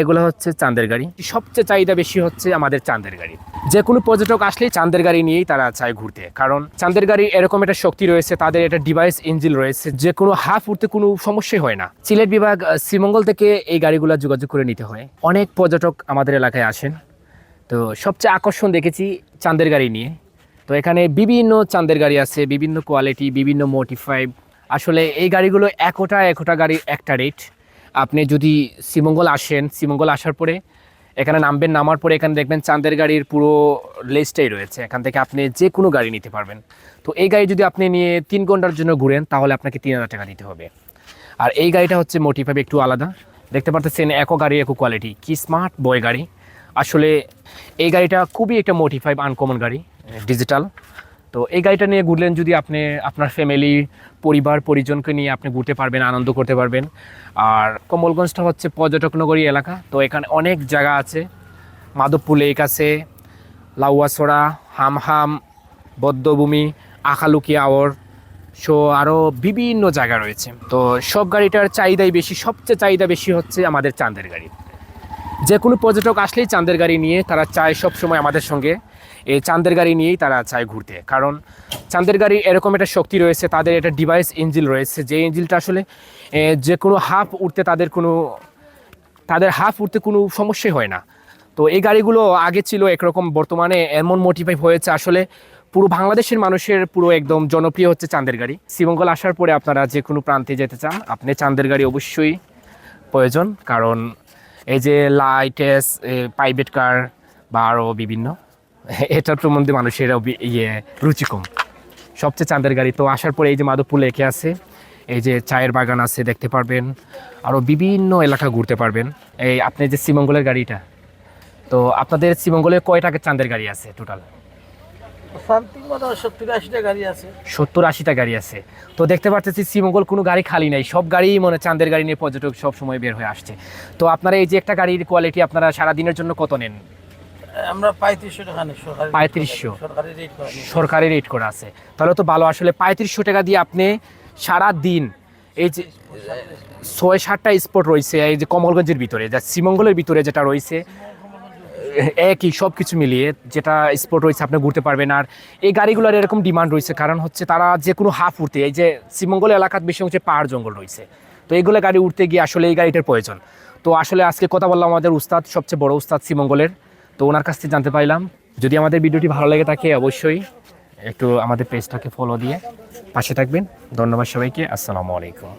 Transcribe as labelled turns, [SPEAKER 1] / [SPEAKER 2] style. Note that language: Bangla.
[SPEAKER 1] এগুলো হচ্ছে চাঁদের গাড়ি। সবচেয়ে চাহিদা বেশি হচ্ছে আমাদের চাঁদের গাড়ি। যে কোনো পর্যটক আসলেই চাঁদের গাড়ি নিয়েই তারা চায় ঘুরতে। কারণ চাঁদের গাড়ি এরকম একটা শক্তি রয়েছে, তাদের একটা ডিভাইস ইঞ্জিন রয়েছে যে কোনো হাফ উঠতে কোনো সমস্যাই হয় না। সিলেট বিভাগ শ্রীমঙ্গল থেকে এই গাড়িগুলো যোগাযোগ করে নিতে হয়। অনেক পর্যটক আমাদের এলাকায় আসেন। তো সবচেয়ে আকর্ষণ দেখেছি চাঁদের গাড়ি নিয়ে। তো এখানে বিভিন্ন চাঁদের গাড়ি আছে, বিভিন্ন কোয়ালিটি বিভিন্ন মোটিফাইভ আসলে এই গাড়িগুলো একটা একটা গাড়ি একটা রেট আপনি যদি শ্রীমঙ্গল আসেন শ্রীমঙ্গল আসার পরে এখানে নামবেন, নামার পরে এখানে দেখবেন চাঁদের গাড়ির পুরো লিস্টটাই রয়েছে। এখান থেকে আপনি যে কোনো গাড়ি নিতে পারবেন। তো এই গাড়ি যদি আপনি নিয়ে তিন ঘণ্টার জন্য ঘুরেন, তাহলে আপনাকে তিন হাজার টাকা দিতে হবে। আর এই গাড়িটা হচ্ছে মোটিফাইভ একটু আলাদা। দেখতে পারতেছেন একো গাড়ি, একো কোয়ালিটি কি স্মার্ট বয় গাড়ি। আসলে এই গাড়িটা খুবই একটা মোটিফাইভ আনকমন গাড়ি ডিজিটাল তো এই গাড়িটা নিয়ে ঘুরলেন যদি আপনি, আপনার ফ্যামিলি পরিবার, পরিজনকে নিয়ে আপনি ঘুরতে পারবেন, আনন্দ করতে পারবেন। আর কমলগঞ্জটা হচ্ছে পর্যটক নগরী এলাকা, তো এখানে অনেক জায়গা আছে। মাধবপুর লেক আছে, লাউয়াছড়া, হামহাম, বদ্ধভূমি, আখালুকি আওয়ার সো আরও বিভিন্ন জায়গা রয়েছে। তো সব গাড়িটার চাহিদাই বেশি, সবচেয়ে চাহিদা বেশি হচ্ছে আমাদের চাঁদের গাড়ি। যে কোনো পর্যটক আসলেই চাঁদের গাড়ি নিয়ে তারা চায় সব সময় আমাদের সঙ্গে। এই চাঁদের গাড়ি নিয়েই তারা চায় ঘুরতে। কারণ চাঁদের গাড়ি এরকম একটা শক্তি রয়েছে, তাদের একটা ডিভাইস ইঞ্জিন রয়েছে, যে ইঞ্জিলটা আসলে যে কোনো হাফ উঠতে তাদের কোনো, তাদের হাফ উঠতে কোনো সমস্যাই হয় না। তো এই গাড়িগুলো আগে ছিল একরকম, বর্তমানে এমন মোটিফাই হয়েছে আসলে পুরো বাংলাদেশের মানুষের পুরো একদম জনপ্রিয় হচ্ছে চাঁদের গাড়ি। শ্রীমঙ্গল আসার পরে আপনারা যে কোনো প্রান্তে যেতে চান, আপনি চাঁদের গাড়ি অবশ্যই প্রয়োজন, কারণ এই যে লাইটেস প্রাইভেট কার বা আরও বিভিন্ন এটার সম্বন্ধে মানুষের ইয়ে রুচি কম। সবচেয়ে চাঁদের গাড়ি। তো আসার পরে এই যে মাধবপুর লেকে আছে এই যে চায়ের বাগান আছে দেখতে পারবেন। আরও বিভিন্ন এলাকা ঘুরতে পারবেন। এই আপনি যে শ্রীমঙ্গলের গাড়িটা তো আপনাদের শ্রীমঙ্গলে কয় টাকা চাঁদের গাড়ি আছে টোটাল
[SPEAKER 2] সত্তর আশিটা গাড়ি আছে।
[SPEAKER 1] সত্তর আশিটা গাড়ি আছে। তো দেখতে পাচ্ছি শ্রীমঙ্গল কোনো গাড়ি খালি নাই। সব গাড়ি মনে চাঁদের গাড়ি নিয়ে পর্যটক সব সময় বের হয়ে আসছে। তো আপনারা এই যে একটা গাড়ির কোয়ালিটি আপনারা সারাদিনের জন্য কত নেন?
[SPEAKER 2] আমরা পঁয়ত্রিশশো টাকা
[SPEAKER 1] সরকারি রেট করা আছে। তাহলে তো ভালো আসলে পঁয়ত্রিশশো টাকা দিয়ে আপনি সারা দিন এই যে ছয় সাতটা স্পট রয়েছে এই যে কমলগঞ্জের ভিতরে যা শ্রীমঙ্গলের ভিতরে যেটা রয়েছে একই সব কিছু মিলিয়ে যেটা স্পট রয়েছে আপনি ঘুরতে পারবেন। আর এই গাড়িগুলোর এরকম ডিমান্ড রয়েছে কারণ হচ্ছে তারা যে কোনো হাফ উঠতে এই যে শ্রীমঙ্গল এলাকার বেশি হচ্ছে পাহাড় জঙ্গল রয়েছে। তো এইগুলো গাড়ি উঠতে গিয়ে আসলে এই গাড়িটার প্রয়োজন। তো আসলে আজকে কথা বললাম আমাদের উস্তাদ সবচেয়ে বড় উস্তাদ শ্রীমঙ্গলের। তো ওনার কাছ থেকে জানতে পাইলাম। যদি আমাদের ভিডিওটি ভালো লাগে থাকে, অবশ্যই একটু আমাদের পেজটাকে ফলো দিয়ে পাশে থাকবেন। ধন্যবাদ সবাইকে। আসসালামু আলাইকুম।